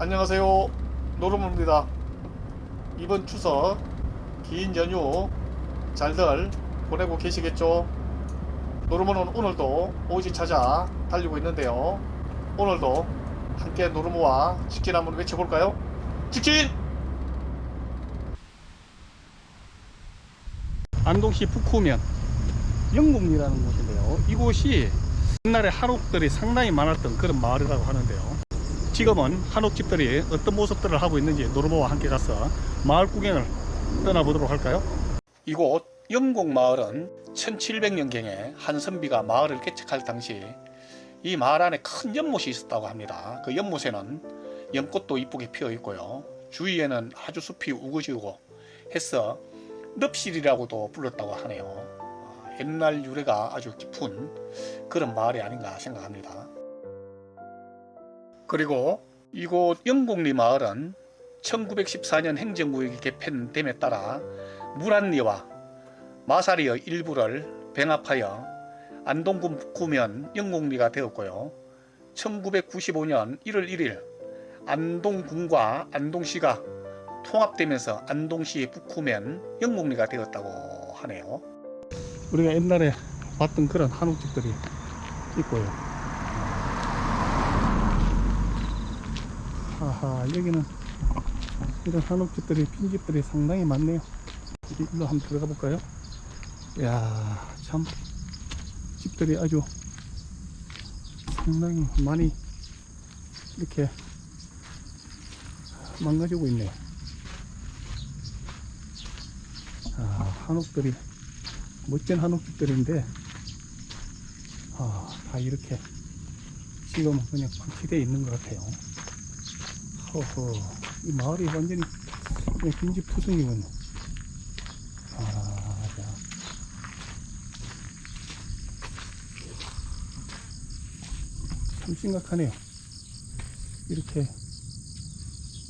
안녕하세요. 노르몬입니다. 이번 추석 긴 연휴 잘들 보내고 계시겠죠? 노르몬은 오늘도 오지 찾아 달리고 있는데요. 오늘도 함께 노르모와 치킨 한번 외쳐볼까요? 치킨! 안동시 북후면 영국리라는 곳인데요. 이곳이 옛날에 한옥들이 상당히 많았던 그런 마을이라고 하는데요. 지금은 한옥집들이 어떤 모습들을 하고 있는지 노르모와 함께 가서 마을 구경을 떠나보도록 할까요? 이곳 영곡마을은 1700년경에 한 선비가 마을을 개척할 당시 이 마을 안에 큰 연못이 있었다고 합니다. 그 연못에는 연꽃도 이쁘게 피어 있고요. 주위에는 아주 숲이 우거지고 해서 늪실이라고도 불렀다고 하네요. 아, 옛날 유래가 아주 깊은 그런 마을이 아닌가 생각합니다. 그리고 이곳 영곡리 마을은 1914년 행정구역이 개편됨에 따라 물안리와 마사리의 일부를 병합하여 안동군 북구면 영곡리가 되었고요. 1995년 1월 1일 안동군과 안동시가 통합되면서 안동시 북구면 영곡리가 되었다고 하네요. 우리가 옛날에 봤던 그런 한옥집들이 있고요. 하하 여기는 이런 한옥집들이 빈집들이 상당히 많네요. 이리 일로 한번 들어가 볼까요? 이야 참 집들이 아주 상당히 많이 이렇게 망가지고 있네요. 아, 한옥들이 멋진 한옥집들인데 아, 다 이렇게 지금은 그냥 방치되어 있는 것 같아요. 허허, 이 마을이 완전히 빈집 투성이군요. 아, 자. 참 심각하네요. 이렇게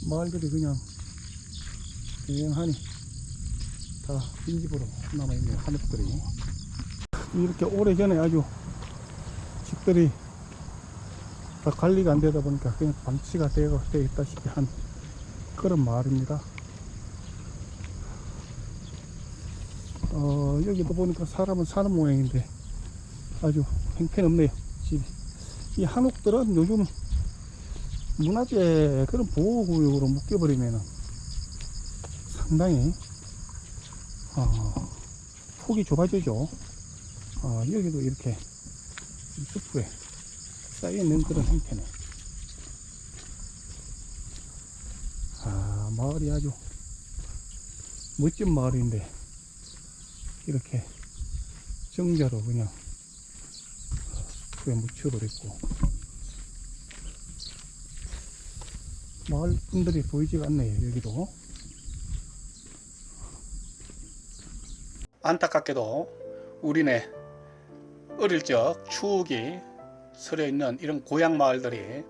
마을들이 그냥 그냥하니 다 빈집으로 남아있네요. 한옥들이. 이렇게 오래전에 아주 집들이 다 관리가 안 되다 보니까 그냥 방치가 되어, 있다시피 한 그런 마을입니다. 어, 여기도 보니까 사람은 사는 모양인데 아주 형편없네요. 집이. 이 한옥들은 요즘 문화재 그런 보호구역으로 묶여버리면 상당히 어, 폭이 좁아지죠. 어, 여기도 이렇게 숲에 쌓여있는 그런 형태네. 아, 마을이 아주 멋진 마을인데, 이렇게 정자로 그냥 숲에 묻혀버렸고, 마을 분들이 보이지가 않네요, 여기도. 안타깝게도 우리네 어릴 적 추억이 서려 있는 이런 고향 마을들이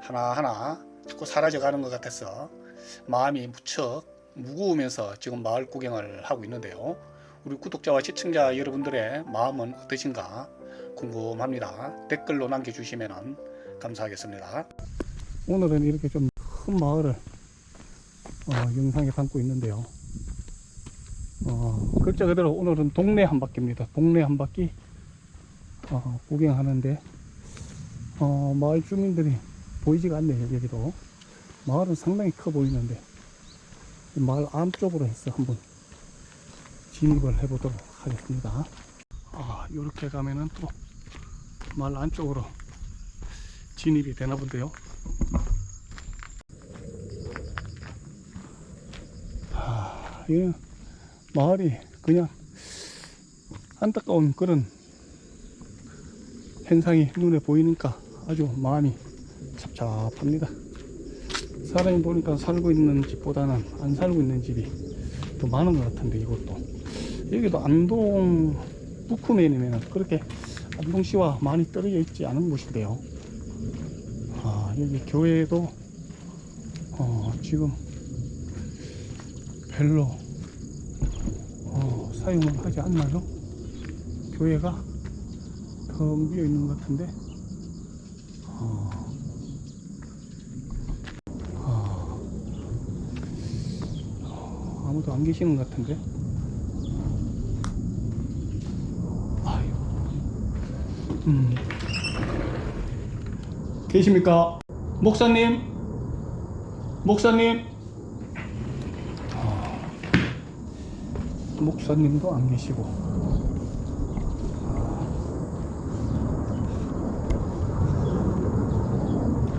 하나하나 자꾸 사라져 가는 것 같아서 마음이 무척 무거우면서 지금 마을 구경을 하고 있는데요. 우리 구독자와 시청자 여러분들의 마음은 어떠신가 궁금합니다. 댓글로 남겨주시면 감사하겠습니다. 오늘은 이렇게 좀 큰 마을을 어, 영상에 담고 있는데요. 어, 글자 그대로 오늘은 동네 한 바퀴입니다. 동네 한 바퀴 어, 구경하는데 어, 마을 주민들이 보이지가 않네요. 여기도 마을은 상당히 커 보이는데 이 마을 안쪽으로 해서 한번 진입을 해 보도록 하겠습니다. 아, 이렇게 가면은 또 마을 안쪽으로 진입이 되나 본데요. 아, 이 마을이 그냥 안타까운 그런 현상이 눈에 보이니까 아주 마음이 찹찹합니다. 사람이 보니까 살고 있는 집보다는 안 살고 있는 집이 더 많은 것 같은데 이것도 여기도 안동 북구면이면 그렇게 안동시와 많이 떨어져 있지 않은 곳인데요. 아 여기 교회도 어, 지금 별로 어, 사용을 하지 않나요? 교회가 텅 비어 있는 것 같은데 아무도 안 계시는 것 같은데. 아유. 음. 계십니까? 목사님? 목사님? 아, 목사님도 안 계시고.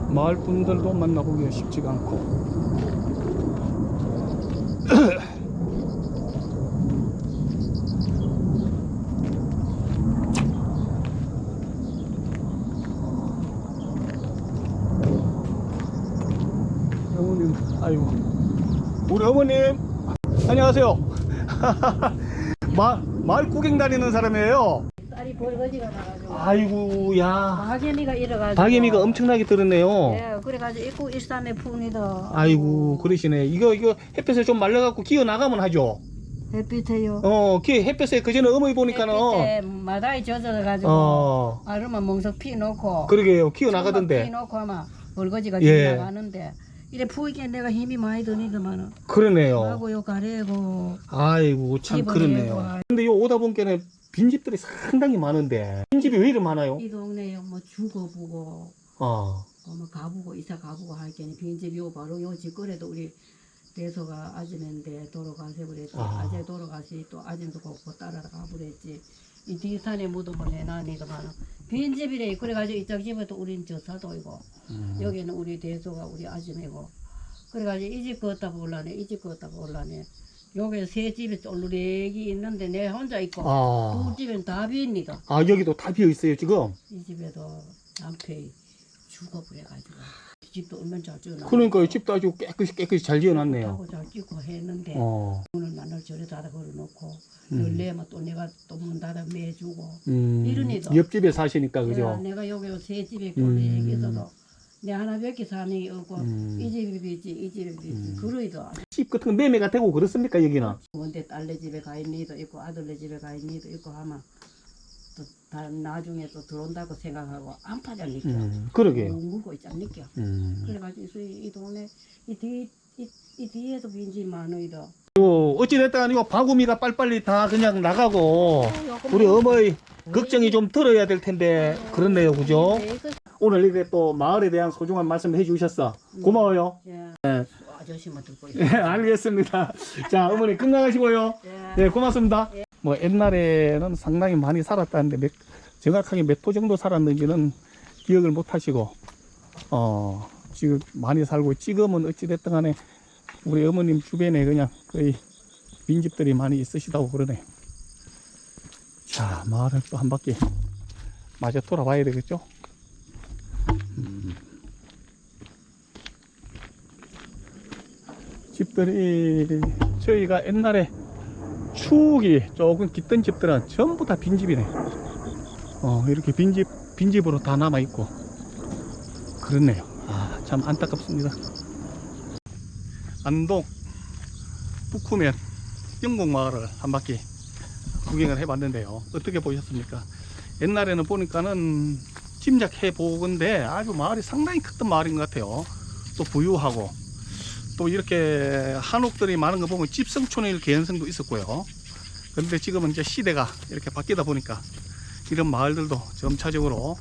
마을 분들도 만나보기가 쉽지가 않고. 어머님, 아이고. 우리 어머님, 안녕하세요. 마, 마을 구경 다니는 사람이에요. 쌀이 벌거지가 나가지고 아이고, 야. 박예미가 일어가지고 박예미가 엄청나게 들었네요. 예 그래가지고 입구 일삼의 풍이다 아이고, 그러시네. 이거, 이거 햇볕에 좀 말려갖고 기어 나가면 하죠. 햇빛에요 어, 기 햇볕에 그전에 어머니 보니까는, 햇빛에 마다이 젖어가지고 어, 아르마 멍석 피 놓고 그러게요. 피 나가던데. 놓고 하면 벌거지가 예. 나가는데 이래 부이게 내가 힘이 많이 드니더만은 그러네요. 하고 요 가래고 아이고, 참 집어내고 그렇네요. 근데 요 오다 보니까는 빈집들이 상당히 많은데, 빈집이 왜 이리 많아요? 이 동네에 뭐 죽어보고 어, 어, 뭐 가보고 이사 가보고 할 게니 빈집 요 바로 요 집거래도 우리 대소가 아줌인데 돌아가세 그랬지 아. 아. 재 돌아가시 또 아줌도 걷고 따라 가 버렸지 이 뒤산에 묻어버 내놔니더만 빈집이래. 그래가지고 이쪽 집에도 우린 저 사도이고 음. 여기는 우리 대소가 우리 아줌이고. 그래가지고 이 집 걷다 볼라네 이 집 걷다 볼라네. 여기 세 집이 쫄르렉이 있는데 내 혼자 있고 아, 두 집은 다 빈니다. 아, 여기도 다 비어 있어요, 지금. 이 집에도 남편이 죽어버려가지고 이 집도 얼마나 잘 지어놨 그러니까 이 집도 아주 깨끗이 깨끗이 잘 지어놨네요. 하고 잘 짓고 했는데 어, 오늘 만날 저래 닫아 걸어놓고 음. 열내면 또 내가 또 문 닫아 매주고 음, 이러니까. 옆집에 사시니까, 그죠? 내가, 여기 세 집에 음. 꼴레 있어도 내 하나밖에 사는 게 없고 음. 이 집이 비지 이 집이 비지 음. 그러이도 집 같은 거 매매가 되고 그렇습니까, 여기는? 원대 딸네 집에 가 있는 이도 있고 아들네 집에 가 있는 이도 있고 하면 또 다 나중에 또 들어온다고 생각하고 안 파자니까 음, 그러게요. 묵고 있지 않니까 음. 그래가지고 이, 이 동네 이 뒤 이, 이 뒤에도 많으이도 요, 어찌됐든 요 바구미가 빨리빨리 다 그냥 나가고, 우리 어머니 걱정이 좀 덜어야 될 텐데, 그렇네요, 그죠? 오늘 이렇게 또 마을에 대한 소중한 말씀 해주셨어. 고마워요. 예. 네. 아저씨만 듣고 예, 있어. 알겠습니다. 자, 어머니 건강하시고요. 예. 네, 고맙습니다. 뭐 옛날에는 상당히 많이 살았다는데 몇, 정확하게 몇호 정도 살았는지는 기억을 못 하시고 어, 지금 많이 살고 지금은 어찌됐든 간에 우리 어머님 주변에 그냥 거의 빈집들이 많이 있으시다고 그러네요. 자, 마을을 또 한 바퀴 마저 돌아봐야 되겠죠? 음. 집들이 저희가 옛날에 추억이 조금 깃든 집들은 전부 다 빈집이네. 어, 이렇게 빈집, 빈집으로 다 남아 있고. 그렇네요. 아, 참 안타깝습니다. 안동, 북후면, 영곡마을을 한 바퀴 구경을 해봤는데요. 어떻게 보셨습니까? 옛날에는 보니까는 짐작해 보건데 아주 마을이 상당히 컸던 마을인 것 같아요. 또 부유하고 또 이렇게 한옥들이 많은 거 보면 집성촌일 개연성도 있었고요. 그런데 지금은 이제 시대가 이렇게 바뀌다 보니까 이런 마을들도 점차적으로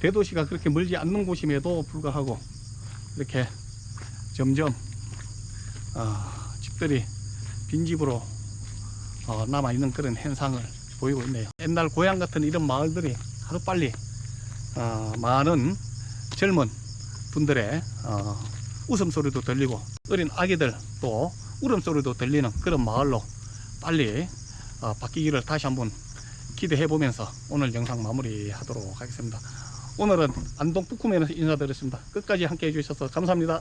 대도시가 그렇게 멀지 않는 곳임에도 불구하고 이렇게 점점 어, 집들이 빈집으로 어, 남아있는 그런 현상을 보이고 있네요. 옛날 고향 같은 이런 마을들이 하루 빨리 어, 많은 젊은 분들의 어, 웃음소리도 들리고 어린 아기들 또 울음소리도 들리는 그런 마을로 빨리 어, 바뀌기를 다시 한번 기대해 보면서 오늘 영상 마무리 하도록 하겠습니다. 오늘은 안동 북구면에서 인사드렸습니다. 끝까지 함께 해주셔서 감사합니다.